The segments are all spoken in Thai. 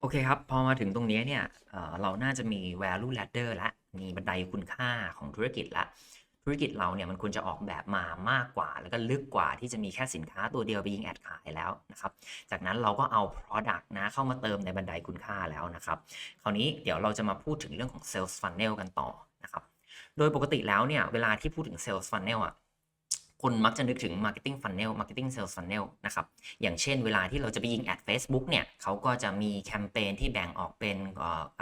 โอเคครับ พอมาถึงตรงนี้เนี่ยเอ่อเราน่าจะมี value ladder แล้วมีบันไดคุณค่าของธุรกิจล้วธุรกิจเราเนี่ยมันควรจะออกแบบมามากกว่า แล้วก็ลึกกว่าที่จะมีแค่สินค้าตัวเดียวไปยิงแอดขายแล้วนะครับ จากนั้นเราก็เอา product นะเข้ามาเติมในบันไดคุณค่าแล้วนะครับ คราวนี้เดี๋ยวเราจะมาพูดถึงเรื่องของ sales funnel กันต่อนะครับ โดยปกติแล้วเนี่ยเวลาที่พูดถึง sales funnel อะ คนมักจะนึกถึง marketing funnel marketing sales funnel นะครับ อย่างเช่นเวลาที่เราจะไปยิงแอด Facebook เนี่ยเขาก็จะมีแคมเปญที่แบ่งออกเป็น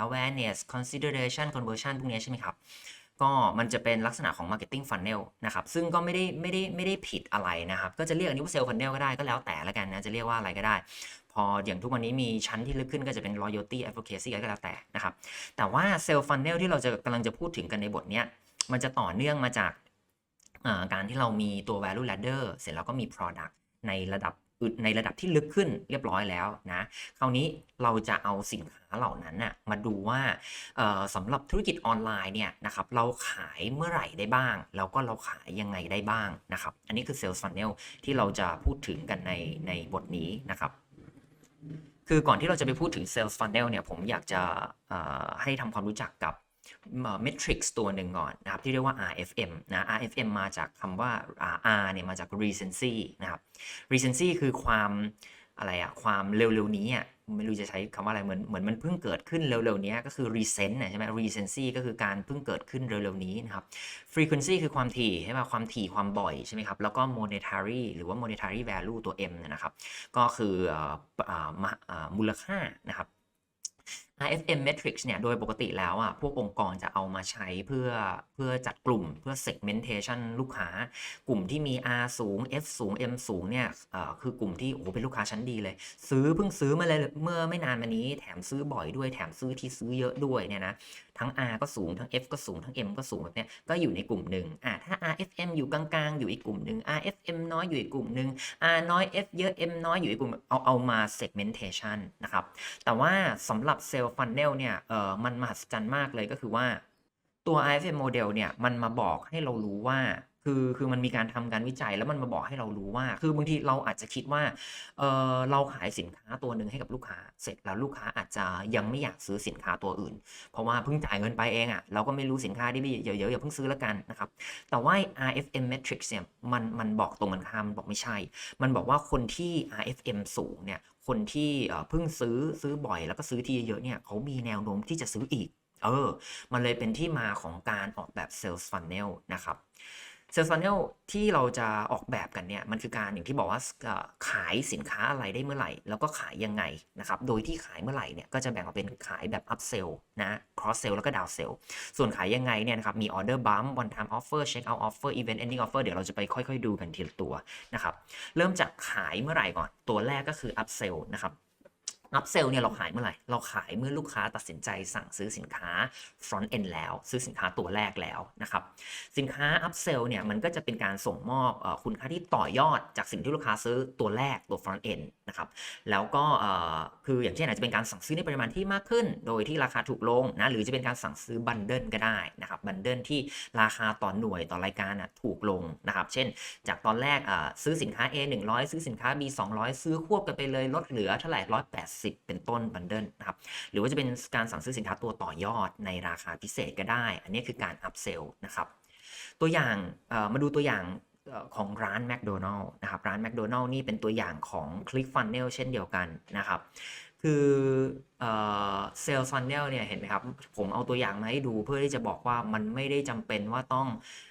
awareness consideration conversion พวกนี้ใช่ไหมครับ ก็มันจะเป็นลักษณะของ marketing funnel นะครับ ซึ่งก็ไม่ได้ไม่ได้ไม่ได้ผิดอะไรนะครับ ก็จะเรียกอันนี้ว่า sales funnel ก็ได้ก็แล้วแต่ละกันนะ จะเรียกว่าอะไรก็ได้ พออย่างทุกวันนี้มีชั้นที่ลึกขึ้นก็จะเป็น loyalty advocacy ก็แล้วแต่นะครับ แต่ว่า sales funnel ที่เราจะกำลังจะพูดถึงกันในบทนี้มันจะต่อเนื่องมาจาก การที่เรามีตัว value ladder เสร็จแล้วก็มี product ในระดับในระดับที่ลึกขึ้นเรียบร้อยแล้วนะ คราวนี้เราจะเอาสินค้าเหล่านั้นน่ะมาดูว่าสำหรับธุรกิจออนไลน์เนี่ยนะครับเราขายเมื่อไหร่ได้บ้าง แล้วก็เราขายยังไงได้บ้างนะครับ อันนี้คือ sales funnel ที่เราจะพูดถึงกันในในบทนี้นะครับ คือก่อนที่เราจะไปพูดถึง sales funnel เนี่ยผมอยากจะให้ทำความรู้จักกับ เมทริกซ์ตัวหนึ่งก่อนนะครับที่เรียกว่า RFM นะ RFM มาจากคำว่า R เนี่ยมาจาก recency นะครับ recency คือความอะไรอะความเร็วๆนี้อะไม่รู้จะใช้คำว่าอะไรเหมือนเหมือนมันเพิ่งเกิดขึ้นเร็วๆนี้ก็คือ recent นะใช่ไหม recency ก็คือการเพิ่งเกิดขึ้นเร็วๆนี้นะครับ frequency คือความถี่ใช่ไหมความถี่ความบ่อยใช่ไหมครับแล้วก็ monetary หรือว่า monetary value ตัว M เนี่ยนะครับ ก็คืออออมูลค่านะครับ RFM Matrix เนี่ยโดยปกติแล้วอะพวกองค์กรจะเอามาใช้เพื่อเพื่อจัดกลุ่มเพื่อ segmentation ลูกค้ากลุ่มที่มี R สูง F สูง M สูงเนี่ยคือกลุ่มที่โอ้โหเป็นลูกค้าชั้นดีเลย ซื้อเพิ่งซื้อมาเลยเมื่อไม่นานมานี้แถมซื้อบ่อยด้วยแถมซื้อที่ซื้อเยอะด้วยเนี่ยนะทั้ง R ก็สูงทั้ง F ก็สูงทั้ง M ก็สูงแบบเนี้ยก็อยู่ในกลุ่มหนึ่งอะถ้า RFM อยู่กลางๆ อยู่อีกกลุ่มหนึ่ง RFM น้อยอยู่อีกกลุ่มหนึ่ง R น้อย F เยอะ M น้อยอยู่อีกกลุ่มเอาเอามา segmentation นะครับแต่ว่าสำหรับ Sales Funnel เนี่ยเออมันมหัศจรรย์มากเลยก็คือว่าตัว IFM Model เนี่ยมันมาบอกให้เรารู้ว่า คือคือมันมีการทำการวิจัยแล้วมันมาบอกให้เรารู้ว่า คือบางทีเราอาจจะคิดว่าเออเราขายสินค้าตัวหนึ่งให้กับลูกค้า เสร็จแล้วลูกค้าอาจจะยังไม่อยากซื้อสินค้าตัวอื่น เพราะว่าเพิ่งจ่ายเงินไปเองอะ่ะเราก็ไม่รู้สินค้าที่ม่เยอะๆอย่าเพิ่งซื้อแล้วกันนะครับแต่ว่า RFM Matrix เนี่ยมันมันบอกตรงกันข้ามมันบอกไม่ใช่ มันบอกว่าคนที่ RFM สูงเนี่ยคนที่เพิ่งซื้อซื้อบ่อยแล้วก็ซื้อทีเยอะเนี่ยเขามีแนวโน้มที่จะซื้ออีกเออมันเลยเป็นที่มาของการออกแบบ Sales Funnel นะครับ Sales Funnel ที่เราจะออกแบบกันเนี่ยมันคือการอย่างที่บอกว่าขายสินค้าอะไรได้เมื่อไหร่ แล้วก็ขายยังไงนะครับโดยที่ขายเมื่อไหร่เนี่ยก็จะแบ่งออกเป็นขายแบบ up sell นะ cross sell แล้วก็ down sell ส่วนขายยังไงเนี่ยนะครับมี order bump one time offer check out offer event ending offer เดี๋ยวเราจะไปค่อย ๆ ดูกันทีละตัวนะครับเริ่มจากขายเมื่อไหร่ก่อนตัวแรกก็คือ up sell นะครับ up sell เนี่ยเราขายเมื่อไหร่ เราขายเมื่อลูกค้าตัดสินใจสั่งซื้อสินค้า front end แล้ว ซื้อสินค้าตัวแรกแล้วนะครับ สินค้า up sell เนี่ยมันก็จะเป็นการส่งมอบอคุณค่าที่ต่อยอดจากสิ่งที่ลูกค้าซื้อตัวแรกตัว front end นะครับ แล้วก็คืออย่างเช่นอาจจะเป็นการสั่งซื้อในปริมาณที่มากขึ้น โดยที่ราคาถูกลงนะหรือจะเป็นการสั่งซื้อบันเดิลก็ได้นะครับบันเดิลที่ราคาต่อหน่วยต่อรายการนะถูกลงนะครับ เช่น จากตอนแรกซื้อสินค้า A 100 ซื้อสินค้า B 200 ซื้อควบกันไปเลยลดเหลือเท่าไหร่180เป็นต้นบันเดิลนะครับ หรือว่าจะเป็นการสั่งซื้อสินค้าตัวต่อยอดในราคาพิเศษก็ได้ อันนี้คือการอัพเซลนะครับ ตัวอย่างมาดูตัวอย่างของร้านแมคโดนัลล์นะครับ ร้านแมคโดนัลล์นี่เป็นตัวอย่างของ Click Funnel เช่นเดียวกันนะครับ คือเอ่อ Sales Funnel เนี่ยเห็นไหมครับ ผมเอาตัวอย่างมาให้ดูเพื่อที่จะบอกว่ามันไม่ได้จำเป็นว่าต้อง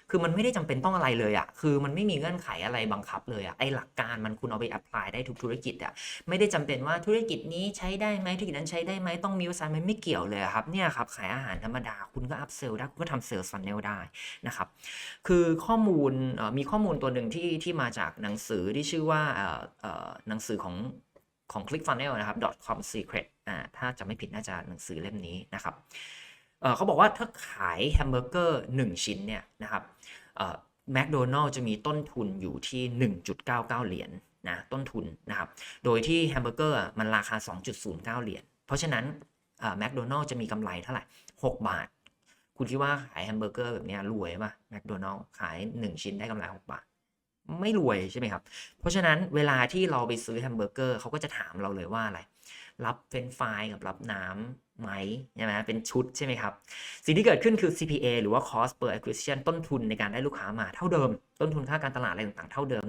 คือมันไม่ได้จำเป็นต้องอะไรเลยอะ่ะคือมันไม่มีเงื่อนไขอะไรบังคับเลยอะ่ะไอหลักการมันคุณเอาไป apply ได้ทุกธุรกิจอะ่ะไม่ได้จำเป็นว่าธุรกิจนี้ใช้ได้ไหมธุรกิจนั้นใช้ได้ไหมต้องมีภาษามันไม่เกี่ยวเลยครับเนี่ยครับขายอาหารธรรมดาคุณก็ up sell ได้คุณก็ทำ sales funnel ได้นะครับคือข้อมูลมีข้อมูลตัวหนึ่งที่ที่มาจากหนังสือที่ชื่อว่าหนังสือของ ของ ClickFunnels นะครับ .com secret อ่าถ้าจะไม่ผิดน่าจะหนังสือเล่มนี้นะครับเเขาบอกว่าถ้าขายแฮมเบอร์เกอร์1ชิ้นเนี่ยนะครับแมคโดนัลล์จะมีต้นทุนอยู่ที่ 1.99 เหรียญนะต้นทุนนะครับ โดยที่แฮมเบอร์เกอร์มันราคา 2.09 เหรียญ เพราะฉะนั้นแมคโดนัลล์จะมีกำไรเท่าไหร่ 6 บาท คุณคิดว่าขายแฮมเบอร์เกอร์แบบนี้รวยป่ะแมคโดนัลล์ขาย 1 ชิ้นได้กำไร 6 บาท ไม่รวยใช่ไหมครับ เพราะฉะนั้นเวลาที่เราไปซื้อแฮมเบอร์เกอร์เขาก็จะถามเราเลยว่าอะไร รับเฟรนฟรายกับรับน้ำไหมใช่ไหมเป็นชุดใช่ไหมครับ สิ่งที่เกิดขึ้นคือ CPA หรือว่า cost per acquisition ต้นทุนในการได้ลูกค้ามาเท่าเดิม ต้นทุนค่าการตลาดอะไรต่างๆเท่าเดิม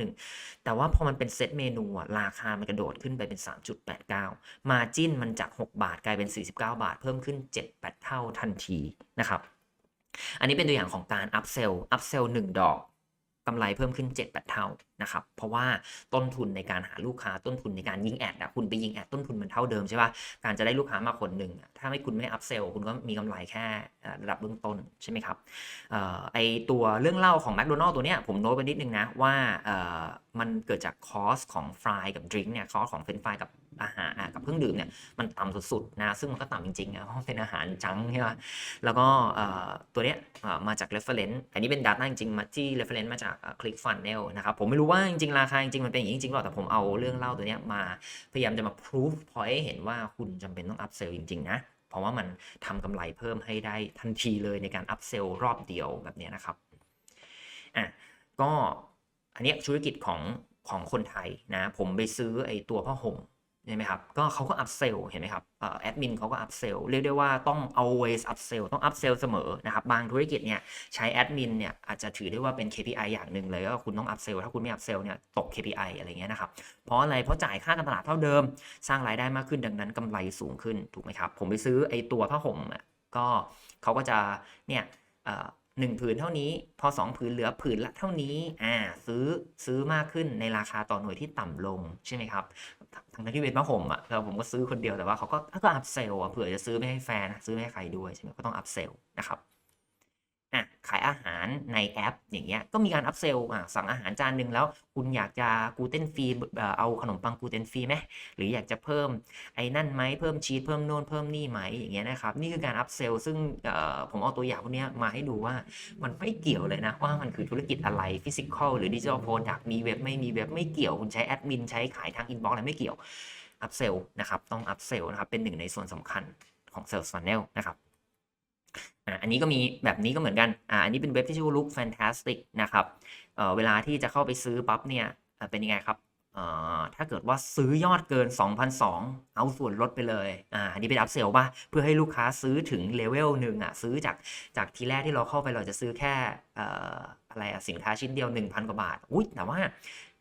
1.91 แต่ว่าพอมันเป็นเซตเมนูราคามันกระโดดขึ้นไปเป็น 3.89 มาจิ้นมันจาก 6 บาทกลายเป็น 49 บาท เพิ่มขึ้น 7-8 เท่าทันทีนะครับอันนี้เป็นตัวอย่างของการ upsell upsell 1ดอก กำไรเพิ่มขึ้น 7-8 เท่านะครับ เพราะว่าต้นทุนในการหาลูกค้าต้นทุนในการยิงแอดอะคุณไปยิงแอดต้นทุนมันเท่าเดิมใช่ปะการจะได้ลูกค้ามาคนหนึ่ง ถ้าไม่คุณไม่อัพเซลคุณก็มีกำไรแค่ระดับเบื้องต้นใช่ไหมครับออไอตัวเรื่องเล่าของแมคโดนัลล์ตัวเนี้ยผมโน้ตไปนิดนึงนะว่ามันเกิดจากคอสของฟรายกับดริงก์เนี่ยคอสของเฟรนฟรายกับอาหารกับเครื่องดื่มเนี่ยมันต่ำสุดๆนะซึ่งมันก็ต่ำจริงๆนะเพราะเป็นอาหารจังใช่ปะแล้วก็ตัวเนี้ยมาจาก reference อันนี้เป็น data จริงๆมาที่ reference มาจากเอ่อ ClickFunnels นะครับผมไม่รู้ว่าจริงๆ ราคาจริงๆ มันเป็นอย่างนี้จริงๆหรอแต่ผมเอาเรื่องเล่าตัวเนี้ยมาพยายามจะมา proof point ให้เห็นว่าคุณจำเป็นต้อง upsell จริงๆ นะเพราะว่ามันทำกำไรเพิ่มให้ได้ทันทีเลยในการ upsell รอบเดียวแบบเนี้ยนะครับอะก็ อันนี้ธุรกิจของของคนไทยนะ ผมไปซื้อไอ้ตัวผ้าห่มใช่ไหมครับ ก็เขาก็อัพเซลเห็นไหมครับแอดมินเขาก็อัพเซลเรียกได้ว่าต้อง always up sell ต้อง up sell เสมอนะครับ บางธุรกิจเนี่ยใช้แอดมินเนี่ยอาจจะถือได้ว่าเป็น KPI อย่างหนึ่งเลยก็คุณต้อง up sell ถ้าคุณไม่ up sell เนี่ยตก KPI อะไรเงี้ยนะครับ เพราะอะไร เพราะจ่ายค่าการตลาดเท่าเดิม สร้างรายได้มากขึ้นดังนั้นกำไรสูงขึ้นถูกไหมครับ ผมไปซื้อไอ้ตัวผ้าห่มอะก็เขาก็จะเนี่ย เอ่อหนึ่งผืนเท่านี้ พอสองผืนเหลือผืนละเท่านี้อ่าซื้อซื้อมากขึ้นในราคาต่อหน่วยที่ต่ำลงใช่ไหมครับทั้งที่เป็นผ้าห่มอะแล้วผมก็ซื้อคนเดียวแต่ว่าเขาก็ก็อัพเซลอะเผื่อจะซื้อไม่ให้แฟนซื้อไม่ให้ใครด้วยใช่ไหมก็ต้องอัพเซลนะครับ อะขายอาหารในแอป อย่างเงี้ยก็มีการอัพเซลอะสั่งอาหารจานหนึ่งแล้ว คุณอยากจะกูเตนฟรีเออเอาขนมปังกูเตนฟรีไหมหรืออยากจะเพิ่มไอ้นั่นไหมเพิ่มชีสเพิ่มโน่นเพิ่มนี่ไหมอย่างเงี้ยนะครับนี่คือการอัพเซลซึ่งผมเอาตัวอย่างพวกเนี้ยมาให้ดูว่ามันไม่เกี่ยวเลยนะ ว่ามันคือธุรกิจอะไรฟิสิกอลหรือดิจิทัลโปรดักต์มีเว็บไม่มีเว็บไม่เกี่ยวคุณใช้แอดมินใช้ขายทางอินบ็อกซ์อะไรไม่เกี่ยวอัพเซลนะครับต้องอัพเซลนะครับเป็นหนึ่งในส่วนสำคัญของ Sales Funnel นะครับ อันนี้ก็มีแบบนี้ก็เหมือนกันอ่าอันนี้เป็นเว็บที่ชื่อว่า Look Fantastic นะครับเเวลาที่จะเข้าไปซื้อปั๊บเนี่ยเป็นยังไงครับถ้าเกิดว่าซื้อยอดเกิน2,200เอาส่วนลดไปเลย อ่า อันนี้เป็นอัพเซลป่ะ เพื่อให้ลูกค้าซื้อถึงเลเวลหนึ่งอะ ซื้อจากจากทีแรกที่เราเข้าไปเราจะซื้อแค่อะไรอะสินค้าชิ้นเดียว 1,000 กว่าบาท อุ้ยแต่ว่า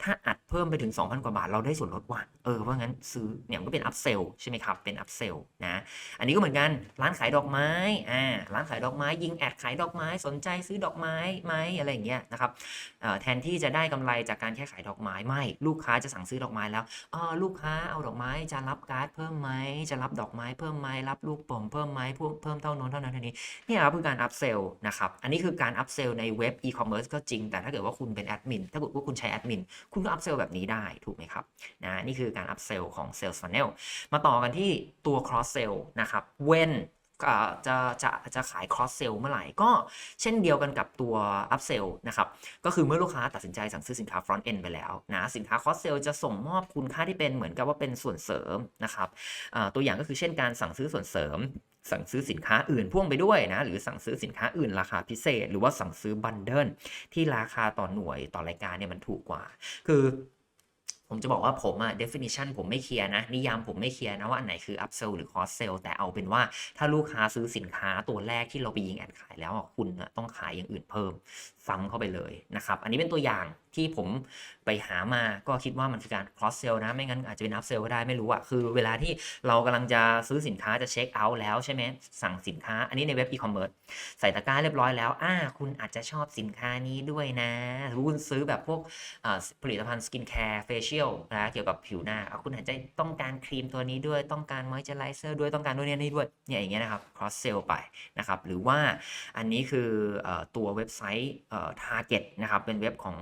ถ้าอัดเพิ่มไปถึง 2,000 กว่าบาท เราได้ส่วนลดว่ะเออเพราะงั้นซื้อเนี่ยก็เป็นอัพเซลใช่ไหมครับ เป็นอัพเซลนะ อันนี้ก็เหมือนกันร้านขายดอกไม้อ่าร้านขายดอกไม้ยิงแอดขายดอกไม้สนใจซื้อดอกไม้ไหมอะไรอย่างเงี้ยนะครับเอ่อแทนที่จะได้กำไรจากการแค่ขายดอกไม้ไม่ลูกค้าจะสั่งซื้อดอกไม้แล้วอ๋อลูกค้าเอาดอกไม้จะรับการ์ดเพิ่มไหมจะรับดอกไม้เพิ่มไหมรับลูกป่งเพิ่มไหมพวกเพิ่มเท่านั้นเท่านั้นเท่านี้เนี่ยครับคือการอัพเซลนะครับอันนี้คือการอัพเซลในเว็บอีคอมเมิร์ซก็จริง แต่ถ้าเกิดว่าคุณเป็นแอดมิน ถ้าเกิดว่าคุณใช้แอดมิน คุณก็อัพเซลแบบนี้ได้ ถูกไหมครับ นะ นี่คือการอัพเซลของ Sales Funnel มาต่อกันที่ตัว cross sell นะครับ when จะจะจะขาย cross sell เมื่อไหร่ ก็เช่นเดียวกันกับตัว up sell นะครับ ก็คือเมื่อลูกค้าตัดสินใจสั่งซื้อสินค้า front end ไปแล้วนะสินค้า cross sell จะส่งมอบคุณค่าที่เป็นเหมือนกับว่าเป็นส่วนเสริมนะครับตัวอย่างก็คือเช่นการสั่งซื้อส่วนเสริม สั่งซื้อสินค้าอื่นพ่วงไปด้วยนะ หรือสั่งซื้อสินค้าอื่นราคาพิเศษ หรือว่าสั่งซื้อบันเดิลที่ราคาต่อหน่วยต่อรายการเนี่ยมันถูกกว่า คือผมจะบอกว่าผมอะ definition ผมไม่เคลียร์นะ นิยามผมไม่เคลียร์นะว่าอันไหนคือ upsell หรือ cross sell แต่เอาเป็นว่าถ้าลูกค้าซื้อสินค้าตัวแรกที่เราไปยิงแอดขายแล้วคุณอะต้องขายอย่างอื่นเพิ่ม ซ้ำเข้าไปเลยนะครับอันนี้เป็นตัวอย่างที่ผมไปหามาก็คิดว่ามันคือการ cross sell นะไม่งั้นอาจจะเป็น upsell ก็ได้ไม่รู้อะคือเวลาที่เรากำลังจะซื้อสินค้าจะเช็คเอาท์แล้วใช่ไหมสั่งสินค้า อันนี้ในเว็บ e-commerce ใส่ตะกร้าเรียบร้อยแล้วอ่าคุณอาจจะชอบสินค้านี้ด้วยนะหรือคุณซื้อแบบพวกผลิตภัณฑ์สกินแคร์เฟเชียลนะเกี่ยวกับผิวหน้าคุณอาจจะต้องการครีมตัวนี้ด้วยต้องการมอยเจอร์ไรเซอร์ด้วยต้องการด้วยนี่นี่ด้วยเนี่ยอย่างเงี้ยนะครับ cross sell ไปนะครับหรือว่าอันนี้คืออตัวเว็บไซต์เอ่อ target นะครับเป็นเว็บของ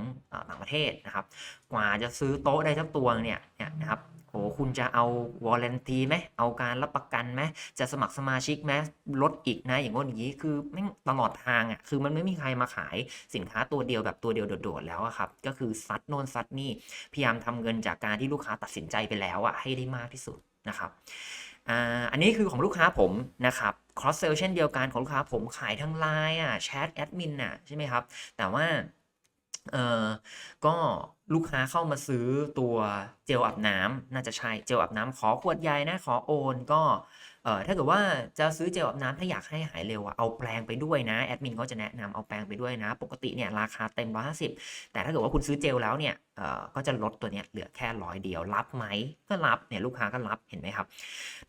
ต่างประเทศนะครับ กว่าจะซื้อโต๊ะได้สักตัวเนี่ยเนี่ยนะครับโหคุณจะเอาวอร์เรนตีไหมเอาการรับประกันไหมจะสมัครสมาชิกไหมลดอีกนะ อย่างโน้นอย่างนี้คือแม่งตลอดทางอะคือมันไม่มีใครมาขายสินค้าตัวเดียวแบบตัวเดียวโดดๆแล้วครับ ก็คือซัดโน่นซัดนี่พยายามทำเงินจากการที่ลูกค้าตัดสินใจไปแล้วอะให้ได้มากที่สุดนะครับ อันนี้คือของลูกค้าผมนะครับ cross sell เช่นเดียวกันของลูกค้าผมขายทั้งไลน์อะแชทแอดมินอะใช่ไหมครับ แต่ว่าเออก็ลูกค้าเข้ามาซื้อตัวเจลอาบน้ำน่าจะใช่เจลอาบน้ำขอขวดใหญ่นะขอโอนก็ เอ่อถ้าเกิดว่าจะซื้อเจลอาบน้ำถ้าอยากให้หายเร็วอะเอาแปรงไปด้วยนะแอดมินก็จะแนะนำเอาแปรงไปด้วยนะ ปกติเนี่ยราคาเต็ม150แต่ถ้าเกิดว่าคุณซื้อเจลแล้วเนี่ยเอ่อก็จะลดตัวเนี้ยเหลือแค่ร้อยเดียวรับไหมก็รับเนี่ยลูกค้าก็รับเห็นไหมครับ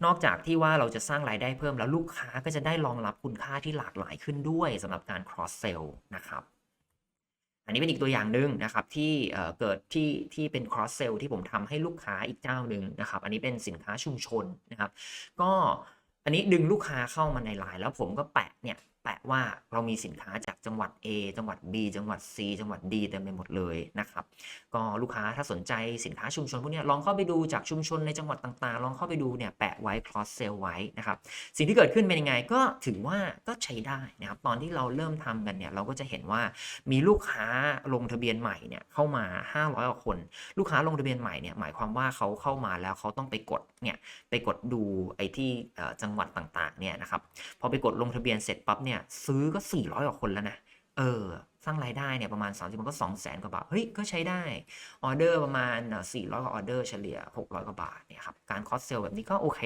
นอกจากที่ว่าเราจะสร้างรายได้เพิ่มแล้วลูกค้าก็จะได้รองรับคุณค่าที่หลากหลายขึ้นด้วยสำหรับการ cross sell นะครับ อันนี้เป็นอีกตัวอย่างหนึ่งนะครับที่เกิดที่ที่เป็น cross sell ที่ผมทำให้ลูกค้าอีกเจ้าหนึ่งนะครับ อันนี้เป็นสินค้าชุมชนนะครับ ก็อันนี้ดึงลูกค้าเข้ามาในไลน์แล้วผมก็แปะเนี่ย แปะว่าเรามีสินค้าจากจังหวัด A จังหวัด B จังหวัด C จังหวัด D เต็มไปหมดเลยนะครับ ก็ลูกค้าถ้าสนใจสินค้าชุมชนพวกนี้ลองเข้าไปดูจากชุมชนในจังหวัดต่างๆ ลองเข้าไปดูเนี่ยแปะไว้ cross sell ไว้นะครับ สิ่งที่เกิดขึ้นเป็นยังไงก็ถือว่าก็ใช้ได้นะครับ ตอนที่เราเริ่มทำกันเนี่ยเราก็จะเห็นว่ามีลูกค้าลงทะเบียนใหม่เนี่ยเข้ามา 500กว่าคน ลูกค้าลงทะเบียนใหม่เนี่ยหมายความว่าเขาเข้ามาแล้วเขาต้องไปกดเนี่ยไปกดดูไอ้ที่จังหวัดต่างๆเนี่ยนะครับพอไปกดลงทะเบียนเสร็จปั๊บเนี่ยซื้อก็ 400กว่าคนแล้วนะ เออ สร้างรายได้เนี่ยประมาณ 30มันก็ 2 0 0 0 0 0กว่าบาท เฮ้ย ก็ใช้ได้ ออเดอร์ประมาณเอ่อ400กว่าออเดอร์เฉลี่ย 600กว่าบาทเนี่ยครับ การคอสเซลแบบนี้ก็โอเค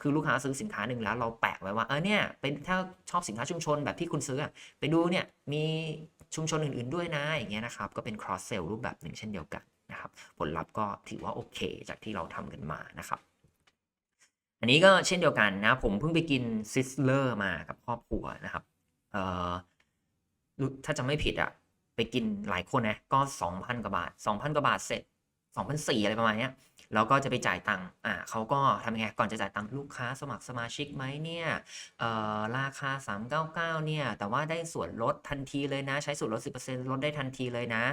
คือลูกค้าซื้อสินค้าหนึ่งแล้วเราแปะไว้ว่า เออเนี่ยเป็นถ้าชอบสินค้าชุมชนแบบที่คุณซื้อไปดูเนี่ยมีชุมชนอื่นๆด้วยนะ อย่างเงี้ยนะครับ ก็เป็น cross sell รูปแบบหนึ่งเช่นเดียวกันนะครับ ผลลัพธ์ก็ถือว่าโอเค จากที่เราทำกันมานะครับ อันนี้ก็เช่นเดียวกันนะ ผมเพิ่งไปกินซิสเลอร์มากับครอบครัวนะครับ เอ่อรู้ถ้าจะไม่ผิดอะไปกินหลายคนนะก็ 2,000 กว่าบาท 2,000 กว่าบาทเสร็จ2,400อะไรประมาณเนี้ยแล้วก็จะไปจ่ายตังค์อ่าเขาก็ทำยังไง ก่อนจะจ่ายตังค์ลูกค้าสมัครสมาชิกไหมเนี่ยเอ่อราคา 399 เนี่ย แต่ว่าได้ส่วนลดทันทีเลยนะ ใช้ส่วนลด 10%ลดได้ทันทีเลยนะ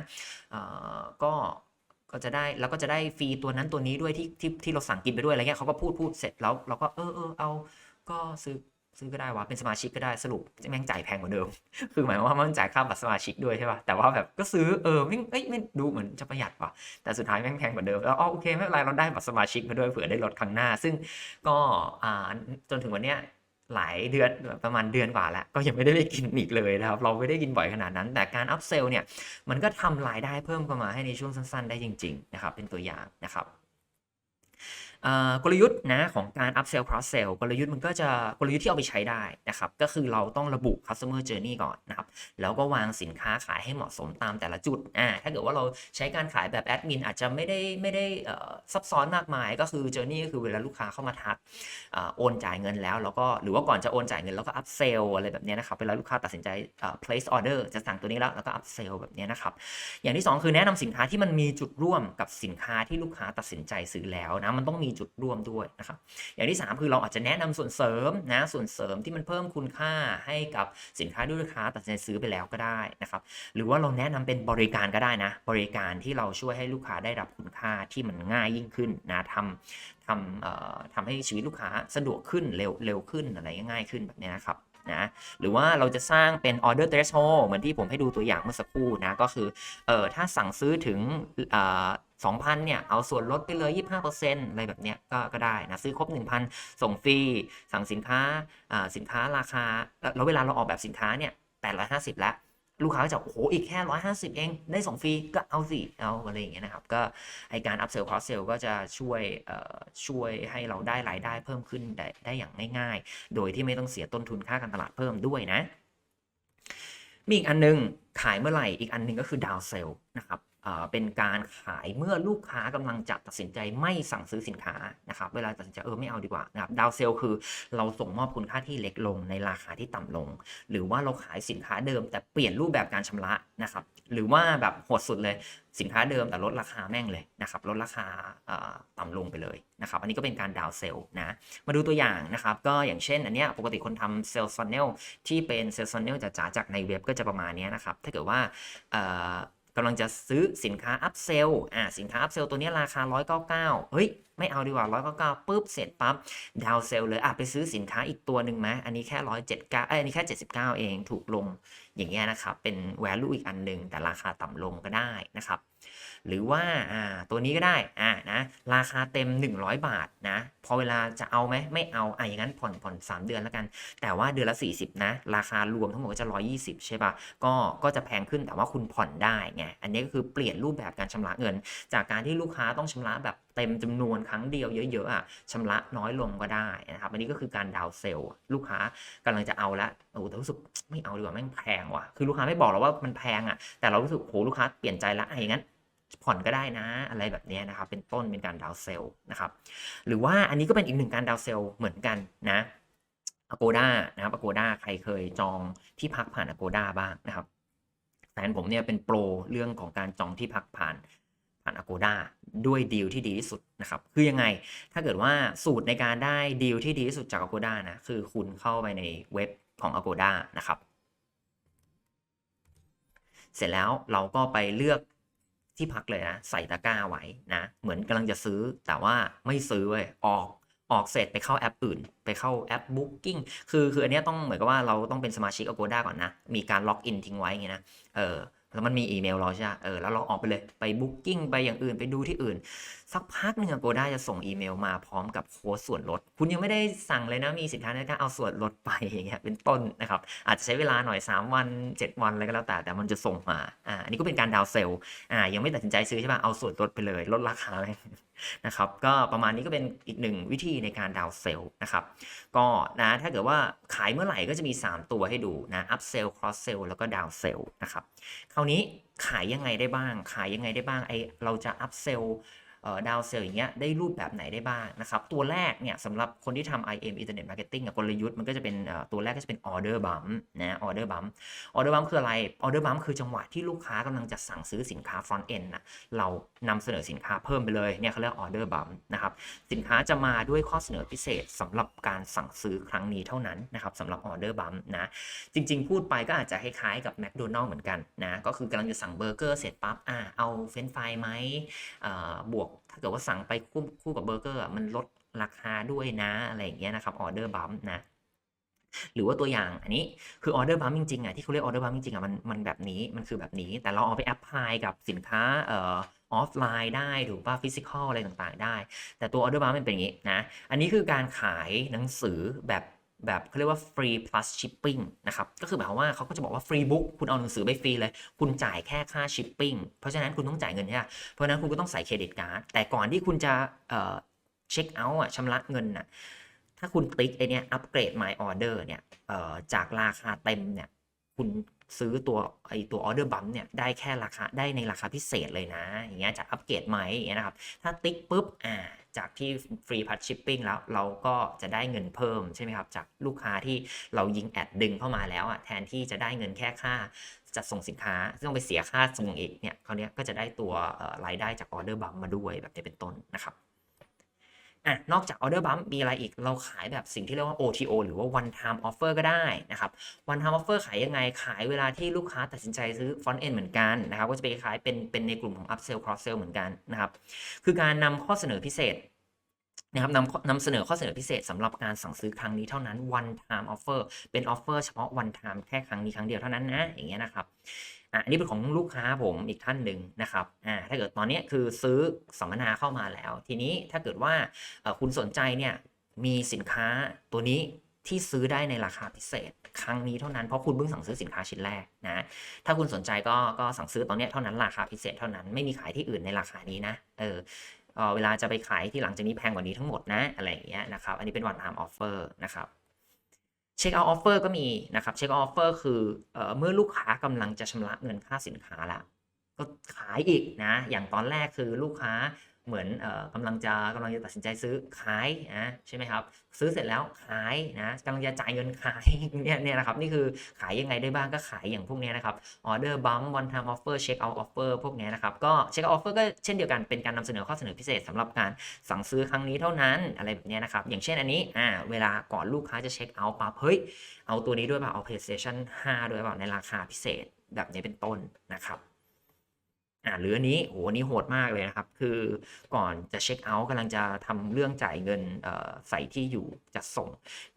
เอ่อก็ก็จะได้แล้วก็จะได้ฟรีตัวนั้นตัวนี้ด้วยที่ที่ที่เราสั่งกินไปด้วยอะไรเงี้ยเขาก็พูดพูดเสร็จแล้วเราก็เออเออเอาก็ซื้อ ซื้อก็ได้วะเป็นสมาชิกก็ได้สรุปแม่งจ่ายแพงกว่าเดิม คือหมายความว่ามันจ่ายค่าบัตรสมาชิกด้วยใช่ป่ะแต่ว่าแบบก็ซื้อเออไม่เอ้ยไม่ดูเหมือนจะประหยัดว่ะแต่สุดท้ายแม่งแพงกว่าเดิมแล้วอ๋อโอเคไม่เป็นไรเราได้บัตรสมาชิกมาด้วยเผื่อได้ลดครั้งหน้า ซึ่งก็อ่าจนถึงวันเนี้ยหลายเดือนประมาณเดือนกว่าแล้ว ก็ยังไม่ได้ไปกินอีกเลยนะครับ เราไม่ได้กินบ่อยขนาดนั้น แต่การอัพเซลเนี่ยมันก็ทำรายได้เพิ่มเข้ามาให้ในช่วงสั้น ๆ ได้จริง ๆ นะครับ เป็นตัวอย่างนะครับ กลยุทธ์นะของการ upsell cross sell กลยุทธ์มันก็จะกลยุทธ์ที่เอาไปใช้ได้นะครับ ก็คือเราต้องระบุ customer journey ก่อนนะครับ แล้วก็วางสินค้าขายให้เหมาะสมตามแต่ละจุดอ่าถ้าเกิดว่าเราใช้การขายแบบแอดมินอาจจะไม่ได้ไม่ได้ซับซ้อนมากมาย ก็คือ journey ก็คือเวลาลูกค้าเข้ามาทักโอนจ่ายเงินแล้ว แล้วก็หรือว่าก่อนจะโอนจ่ายเงินแล้วก็ upsell อะไรแบบนี้นะครับเวลาลูกค้าตัดสินใจ place order จะสั่งตัวนี้แล้วแล้วก็ upsell แบบนี้นะครับอย่างที่ 2 คือแนะนำสินค้าที่มันมีจุดร่วมกับสินค้าที่ลูกค้าตัดสินใจซื้อแล้วนะมันต้องมีจุดร่วมด้วยนะครับอย่างที่ 3 คือเราอาจจะแนะนำส่วนเสริมนะส่วนเสริมที่มันเพิ่มคุณค่าให้กับสินค้าที่ลูกค้าตัดสินใจซื้อไปแล้วก็ได้นะครับหรือว่าเราแนะนำเป็นบริการก็ได้นะ บริการที่เราช่วยให้ลูกค้าได้รับคุณค่าที่มันง่ายยิ่งขึ้นนะทำทำเอ่อทำให้ชีวิตลูกค้าสะดวกขึ้นเร็วเร็วขึ้นอะไรง่ายขึ้นแบบนี้นะครับนะหรือว่าเราจะสร้างเป็น order threshold เหมือนที่ผมให้ดูตัวอย่างเมื่อสักครู่นะก็คือเออถ้าสั่งซื้อถึง สองพันเนี่ยเอาส่วนลดไปเลย 25%อะไรแบบเนี้ยก็ก็ได้นะซื้อครบ 1,000 ส่งฟรี สั่งสินค้าอ่าสินค้าราคา แล้วเวลาเราออกแบบสินค้าเนี่ย850 แล้ว ลูกค้าก็จะโอ้โหอีกแค่ 150 เอง ได้ส่งฟรีก็เอาสิเอาอะไรอย่างเงี้ยนะครับ ก็ไอการ upsell cross sell ก็จะช่วยอ่อช่วยให้เราได้รายได้เพิ่มขึ้นได้ได้อย่างง่ายๆ โดยที่ไม่ต้องเสียต้นทุนค่าการตลาดเพิ่มด้วยนะมีอีกอันนึงขายเมื่อไหร่อีกอันหนึงก็คือดาวเซลนะครับ เป็นการขายเมื่อลูกค้ากำลังจะตัดสินใจไม่สั่งซื้อสินค้านะครับเวลาตัดสินใจเออไม่เอาดีกว่านะครับดาวเซลคือเราส่งมอบคุณค่าที่เล็กลงในราคาที่ต่ำลง หรือว่าเราขายสินค้าเดิมแต่เปลี่ยนรูปแบบการชำระนะครับหรือว่าแบบโหดสุดเลยสินค้าเดิมแต่ลดราคาแม่งเลยนะครับลดราคาเอ่อต่ำลงไปเลยนะครับอันนี้ก็เป็นการดาวเซลนะมาดูตัวอย่างนะครับก็อย่างเช่นอันเนี้ยปกติคนทำเซลล์ซันเนลที่เป็นเซลล์ซันเนลจ๋าจากในเว็บก็จะประมาณนี้นะครับถ้าเกิดว่าำลังจะซื้อสินค้าอัพเซลอ่าสินค้าอัพเซลตัวนี้ราคา 199 เฮ้ย ไม่เอาดีกว่า 199ปุ๊บเสร็จปั๊บดาวเซลเลยอะไปซื้อสินค้าอีกตัวหนึ่งไหมอันนี้แค่ 179เอ้ยอันนี้แค่ 79 เองถูกลงอย่างเงี้ยนะครับ เป็น value อีกอันหนึ่งแต่ราคาต่ำลงก็ได้นะครับ หรือว่าอ่าตัวนี้ก็ได้อ่านะราคาเต็ม 100 บาทนะพอเวลาจะเอาไหมไม่เอาอะอย่างนั้นผ่อนผ่อน 3 เดือนแล้วกัน แต่ว่าเดือนละ 40 นะ ราคารวมทั้งหมดก็จะ 120 ใช่ปะก็ก็จะแพงขึ้นแต่ว่าคุณผ่อนได้ไงอันนี้ก็คือเปลี่ยนรูปแบบการชำระเงิน จากการที่ลูกค้าต้องชำระแบบเต็มจำนวนครั้งเดียวเยอะๆอะชำระน้อยลงก็ได้นะครับอันนี้ก็คือการดาวเซลล์ลูกค้ากำลังจะเอาละโอ้แต่รู้สึกไม่เอาดีกว่าแม่งแพงว่ะคือลูกค้าไม่บอกเราว่ามันแพงอะแต่เรารู้สึกโหลูกค้าเปลี่ยนใจละอะอย่างนั้น ผ่อนก็ได้นะ อะไรแบบนี้นะครับ เป็นต้นเป็นการดาวเซลล์นะครับ หรือว่าอันนี้ก็เป็นอีกหนึ่งการดาวเซลล์เหมือนกันนะ Agoda นะครับ Agoda ใครเคยจองที่พักผ่าน Agoda บ้างนะครับแฟนผมเนี่ยเป็นโปรเรื่องของการจองที่พักผ่านผ่าน Agoda ด้วยดีลที่ดีที่สุดนะครับ คือยังไงถ้าเกิดว่าสูตรในการได้ดีลที่ดีที่สุดจาก Agoda นะคือคุณเข้าไปในเว็บของ Agoda นะครับ เสร็จแล้วเราก็ไปเลือก ที่พักเลยนะใส่ตะกร้าไว้นะเหมือนกำลังจะซื้อแต่ว่าไม่ซื้อเว้ยออกออกเสร็จไปเข้าแอปอื่น ไปเข้าแอป Booking คือคืออันนี้ต้องเหมือนกับว่าเราต้องเป็นสมาชิก Agoda ก่อนนะ มีการล็อกอินทิ้งไว้ไงนะเออ แล้วมันมีอีเมลเราใช่ไหมเออแล้วเราออกไปเลยไปบุ๊กกิ้งไปอย่างอื่นไปดูที่อื่น สักพักหนึ่งโกด้าจะส่งอีเมลมาพร้อมกับโค้ดส่วนลด คุณยังไม่ได้สั่งเลยนะมีสินค้าในการเอาส่วนลดไปอย่างเงี้ยเป็นต้นนะครับ อาจจะใช้เวลาหน่อย 3 วัน 7 วันอะไรก็แล้วแต่แต่มันจะส่งมาอ่าอันนี้ก็เป็นการดาวเซลล์อ่ายังไม่ตัดสินใจซื้อใช่ป่ะเอาส่วนลดไปเลย ลดราคาเลย นะครับก็ประมาณนี้ก็เป็นอีกหนึ่งวิธีในการดาวเซลล์นะครับก็นะถ้าเกิดว่าขายเมื่อไหร่ก็จะมี 3 ตัวให้ดูนะ up sell cross sell แล้วก็ดาวเซลล์นะครับคราวนี้ขายยังไงได้บ้าง ขายยังไงได้บ้างไอเราจะอัพเซลล์ ดาวเซลล์อย่างเงี้ยได้รูปแบบไหนได้บ้างนะครับ ตัวแรกเนี่ยสำหรับคนที่ทำ IM Internet Marketing กับกลยุทธ์มันก็จะเป็นตัวแรกก็จะเป็น Order Bump นะ Order Bump Order Bump คืออะไร Order Bump คือจังหวะที่ลูกค้ากำลังจะสั่งซื้อสินค้า Front End นะเรานำเสนอสินค้าเพิ่มไปเลยเนี่ยเขาเรียก Order Bump นะครับสินค้าจะมาด้วยข้อเสนอพิเศษสำหรับการสั่งซื้อครั้งนี้เท่านั้นนะครับสำหรับ Order Bump นะจริง ๆ พูดไปก็อาจจะคล้ายๆกับ McDonald เหมือนกันนะก็คือกำลังจะสั่งเบอร์เกอร์เสร็จปั๊บอ่าเอาเฟรนฟรายไหมบวกถ้าเกิดว่าสั่งไปคู่คู่กับเบอร์เกอร์อะมันลดราคาด้วยนะอะไรอย่างเงี้ยนะครับออเดอร์บัมนะหรือว่าตัวอย่างอันนี้คือออเดอร์บัมจริงๆอะที่เขาเรียกออเดอร์บัมจริงๆอะมันมันแบบนี้มันคือแบบนี้ แต่เราเอาไปแอพพลายกับสินค้าเอ่อออฟไลน์ได้ถูกป่ะฟิสิกอลอะไรต่างๆ ได้ แต่ตัวออเดอร์บัมมันเป็นอย่างนี้นะอันนี้คือการขายหนังสือแบบ แบบเขาเรียกว่า free plus shipping นะครับ ก็คือหมายความว่าเขาก็จะบอกว่า free book คุณเอาหนังสือไปฟรีเลย คุณจ่ายแค่ค่า shipping เพราะฉะนั้นคุณต้องจ่ายเงินใช่ไหมเพราะฉะนั้นคุณก็ต้องใส่เครดิตการ์ด แต่ก่อนที่คุณจะเช็คเอาท์อะชำระเงินอะ ถ้าคุณติ๊กไอเนี้ยอัปเกรด my order เนี่ยเอ่อจากราคาเต็มเนี่ย คุณ ซื้อตัวไอตัวออเดอร์บัมเนี่ยได้แค่ราคาได้ในราคาพิเศษเลยนะ อย่างเงี้ยจะอัปเกรดไหมอย่างเงี้ยนะครับ ถ้าติ๊กปุ๊บอ่าจากที่ฟรีพัดชิปปิ้งแล้วเราก็จะได้เงินเพิ่มใช่ไหมครับ จากลูกค้าที่เรายิงแอดดึงเข้ามาแล้วอะแทนที่จะได้เงินแค่ค่าจัดส่งสินค้าซึ่งต้องไปเสียค่าส่งอีกเนี่ยคราวเนี้ยก็จะได้ตัวรายได้จากออเดอร์บัมมาด้วยแบบนี้เป็นต้นนะครับ อะนอกจากออเดอร์บัมมีอะไรอีกเราขายแบบสิ่งที่เรียกว่า OTO หรือว่า one time offer ก็ได้นะครับ one time offer ขายยังไงขายเวลาที่ลูกค้าตัดสินใจซื้อ front end เหมือนกันนะครับ ก็จะไปขายเป็นเป็นในกลุ่มของ upsell cross sell เหมือนกันนะครับ คือการนำข้อเสนอพิเศษ นะครับนำนำเสนอข้อเสนอพิเศษสำหรับการสั่งซื้อครั้งนี้เท่านั้น one time offer เป็น offer เฉพาะ one time แค่ครั้งนี้ครั้งเดียวเท่านั้นนะอย่างเงี้ยนะครับอะอันนี้เป็นของลูกค้าผมอีกท่านหนึ่งนะครับอ่าถ้าเกิดตอนนี้คือซื้อสัมมนาเข้ามาแล้ว ทีนี้ถ้าเกิดว่าคุณสนใจเนี่ยมีสินค้าตัวนี้ที่ซื้อได้ในราคาพิเศษ ครั้งนี้เท่านั้นเพราะคุณเพิ่งสั่งซื้อสินค้าชิ้นแรกนะถ้าคุณสนใจก็ก็สั่งซื้อตอนนี้เท่านั้นราคาพิเศษเท่านั้นไม่มีขายที่อื่นในราคานี้นะเออ เอ่อเวลาจะไปขายที่หลังจากนี้แพงกว่านี้ทั้งหมดนะอะไรอย่างเงี้ยนะครับ อันนี้เป็น one time offer นะครับเช็คเอาออฟเฟอร์ก็มีนะครับเช็คเอาออฟเฟอร์คือเอ่อเมื่อลูกค้ากำลังจะชำระเงินค่าสินค้าแล้วก็ขายอีกนะ อย่างตอนแรกคือลูกค้า เหมือนเอ่อกำลังจะกำลังจะตัดสินใจซื้อขายนะใช่ไหมครับ ซื้อเสร็จแล้วขายนะกำลังจะจ่ายเงินขายเนี่ยเนี่ยนะครับนี่คือขายยังไงได้บ้างก็ขายอย่างพวกนี้นะครับออเดอร์บัมวันท i มออฟเฟอร์เช็คเอาออฟเฟอร์พวกนี้นะครับก็เช็คเอาออฟเฟอร์ก็เช่นเดียวกันเป็นการนำเสนอข้อเสนอพิเศษสำหรับการสั่งซื้อครั้งนี้เท่านั้นอะไรแบบนี้นะครับอย่างเช่นอันนี้อ่าเวลาก่อนลูกค้าจะเช็คเอาท์ปั๊บเฮ้ยเอาตัวนี้ด้วยเปล่าเอา PlayStation 5 ด้วยเปล่าในราคาพิเศษแบบนี้เป็นต้นนะครับ อ่าหรืออันนี้โหนนี้โหดมากเลยนะครับ คือก่อนจะเช็คเอาท์กำลังจะทำเรื่องจ่ายเงินเอ่อใส่ที่อยู่จัดส่ง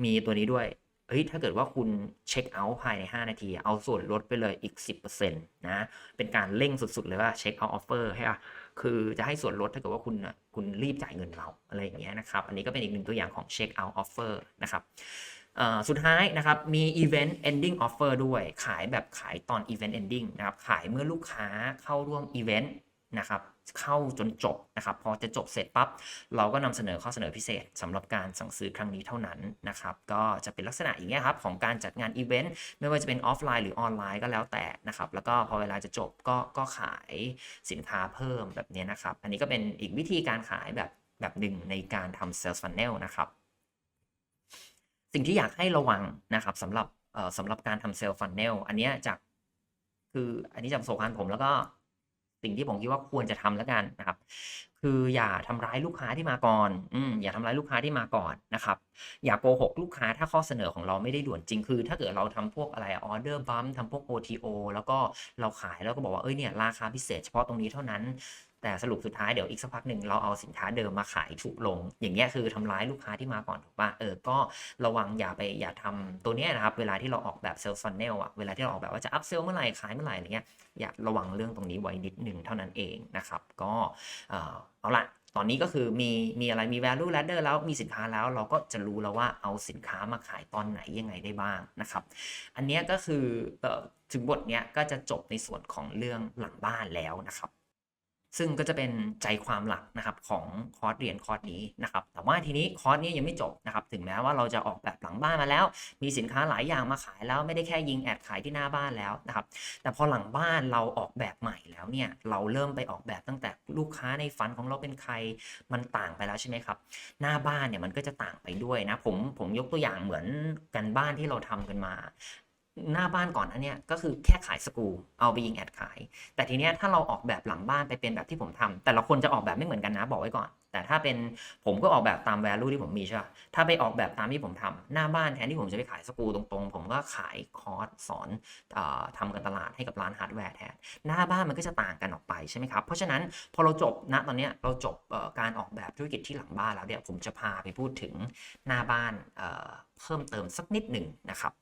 มีตัวนี้ด้วยเฮ้ยถ้าเกิดว่าคุณเช็คเอาท์ภายใน 5 นาที เอาส่วนลดไปเลยอีก 10%นะเป็นการเร่งสุดๆเลยว่าเช็คเอาท์ออฟเฟอร์ให้อะคือจะให้ส่วนลดถ้าเกิดว่าคุณน่ะคุณรีบจ่ายเงินเราอะไรอย่างเงี้ยนะครับ อันนี้ก็เป็นอีกหนึ่งตัวอย่างของเช็คเอาท์ออฟเฟอร์นะครับ สุดท้ายนะครับมี Event Ending Offer ด้วย ขายแบบขายตอน Event Ending นะครับขายเมื่อลูกค้าเข้าร่วมอีเวนต์นะครับเข้าจนจบนะครับพอจะจบเสร็จปั๊บเราก็นำเสนอข้อเสนอพิเศษสำหรับการสั่งซื้อครั้งนี้เท่านั้นนะครับก็จะเป็นลักษณะอย่างนี้ยครับของการจัดงานอีเวนต์ไม่ว่าจะเป็นออฟไลน์หรือออนไลน์ก็แล้วแต่นะครับแล้วก็พอเวลาจะจบก็ก็ขายสินค้าเพิ่มแบบนี้นะครับ อันนี้ก็เป็นอีกวิธีการขายแบบแบบหนึ่งในการทำ sales funnel นะครับ สิ่งที่อยากให้ระวังนะครับสำหรับสำหรับการทำ sales funnel อันนี้จากคืออันนี้จากประสบการณ์ผมแล้วก็สิ่งที่ผมคิดว่าควรจะทำแล้วกันนะครับ คืออย่าทำร้ายลูกค้าที่มาก่อนอืมอย่าทำร้ายลูกค้าที่มาก่อนนะครับ อย่าโกหกลูกค้าถ้าข้อเสนอของเราไม่ได้ด่วนจริงคือ ถ้าเกิดเราทำพวกอะไรออเดอร์บัมทำพวก OTO แล้วก็เราขายแล้วก็บอกว่าเอ้ยเนี่ยราคาพิเศษเฉพาะตรงนี้เท่านั้น แต่สรุปสุดท้ายเดี๋ยวอีกสักพักหนึ่งเราเอาสินค้าเดิมมาขายถูกลง อย่างเงี้ยคือทำร้ายลูกค้าที่มาก่อนถูกป่ะเออก็ระวังอย่าไปอย่าทำตัวเนี้ยนะครับ เวลาที่เราออกแบบเซลล์ฟันเนลอะเวลาที่เราออกแบบว่าจะอัพเซลเมื่อไหร่ขายเมื่อไหร่อะไรเงี้ยอย่าระวังเรื่องตรงนี้ไว้นิดหนึ่งเท่านั้นเองนะครับ ก็เออเอาละตอนนี้ก็คือมีมีอะไรมี value ladder แล้วมีสินค้าแล้วเราก็จะรู้แล้วว่าเอาสินค้ามาขายตอนไหนยังไงได้บ้างนะครับ อันเนี้ยก็คือเอ่อถึงบทเนี้ยก็จะจบในส่วนของเรื่องหลังบ้านแล้วนะครับ ซึ่งก็จะเป็นใจความหลักนะครับของคอร์สเรียนคอร์สนี้นะครับแต่ว่าทีนี้คอร์สนี้ยังไม่จบนะครับถึงแม้ว่าเราจะออกแบบหลังบ้านมาแล้ว มีสินค้าหลายอย่างมาขายแล้วไม่ได้แค่ยิงแอดขายที่หน้าบ้านแล้วนะครับแต่พอหลังบ้านเราออกแบบใหม่แล้วเนี่ยเราเริ่มไปออกแบบตั้งแต่ลูกค้าในฝันของเราเป็นใครมันต่างไปแล้วใช่ไหมครับหน้าบ้านเนี่ยมันก็จะต่างไปด้วยนะผมผมยกตัวอย่างเหมือนกันบ้านที่เราทำกันมา หน้าบ้านก่อนอันเนี้ยก็คือแค่ขายสกูเอาไปยิงแอดขาย แต่ทีเนี้ยถ้าเราออกแบบหลังบ้านไปเป็นแบบที่ผมทำแต่ละคนจะออกแบบไม่เหมือนกันนะบอกไว้ก่อน แต่ถ้าเป็นผมก็ออกแบบตาม value ที่ผมมีใช่ป่ะถ้าไปออกแบบตามที่ผมทำหน้าบ้านแทนที่ผมจะไปขายสกูตรงๆ ผมก็ขายคอร์สสอนเออทำการตลาดให้กับร้านฮาร์ดแวร์แทนหน้าบ้านมันก็จะต่างกันออกไปใช่ไหมครับเพราะฉะนั้นพอเราจบณตอนเนี้ยเราจบเอ่อการออกแบบธุรกิจที่หลังบ้านแล้วเนี่ยผมจะพาไปพูดถึงหน้าบ้านเอ่อเพิ่มเติมสักนิดหนึ่งนะครับ